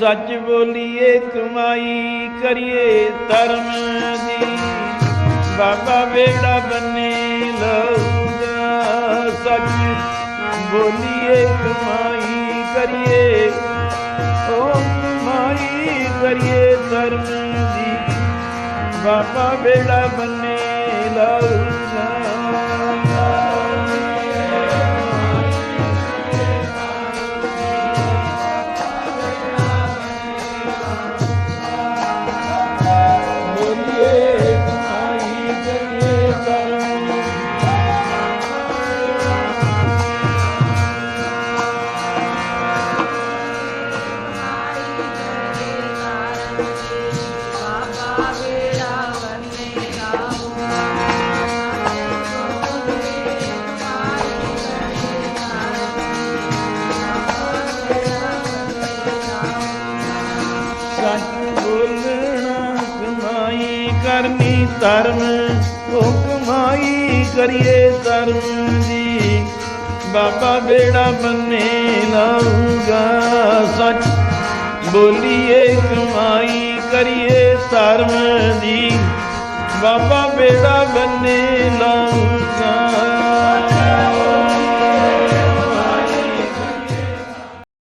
ਸੱਚ ਬੋਲੀਏ, ਕਮਾਈ ਕਰੀਏ, ਧਰਮ ਦੀ। ਬਾਬਾ ਬੇੜਾ ਬੰਨੇ ਲਊਗਾ ਸੱਚ ਬੋਲੀਏ, ਕਮਾਈ ਕਰੀਏ। ਓ ਕਮਾਈ ਕਰੀਏ, ਧਰਮ ਦੀ। ਬਾਬਾ ਬੇੜਾ ਬੰਨੇ ਕਰਨੀ ਧਰਮ ਉਹ ਕਮਾਈ ਕਰੀਏ ਧਰਮ ਦੀ ਬਾਬਾ ਬੇੜਾ ਬੰਨੇ ਲਾਊਗਾ ਸੱਚ। ਬੋਲੀਏ ਕਮਾਈ ਕਰੀਏ ਧਰਮ ਦੀ। ਬਾਬਾ ਬੇੜਾ ਬੰਨੇ ਲਾਊਗਾ